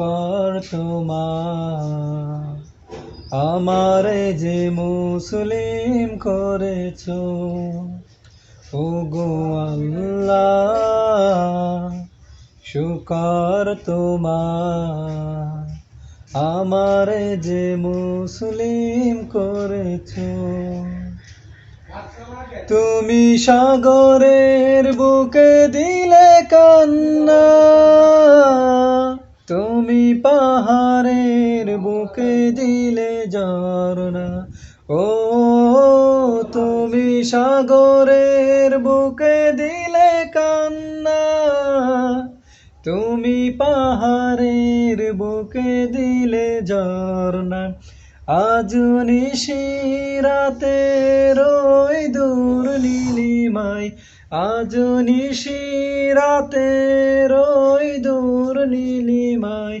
শুকর তোমার। আমারে যে মুসলিম করেছ ও গো শুকর তোমার। আমারে যে মুসলিম করেছ, তুমি সাগরের বুকে দিলে কান্না। পাহাড়ের বুকে দিলে ঝরনা ও, তুমি সাগরের বুকে দিলে কান্না। তুমি পাহাড়ের বুকে দিলে ঝরনা আজ নিশিরাতে রই দূর নীলিমাই আজ নিশিরাতে রই দূর নীলিমাই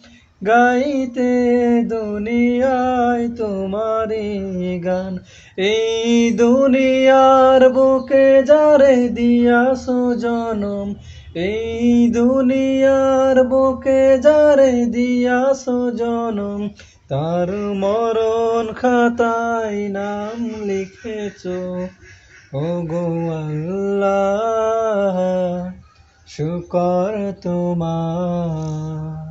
গাইতে দুনিয়ায় তোমারি গান। এই দুনিয়ার বুকে যারে দিয়াছ জনম, এই দুনিয়ার বুকে যারে দিয়াছ জনম, তার মরণ খাতায় নাম লিখেছ। ও গো আল্লাহ, শুকর তোমার।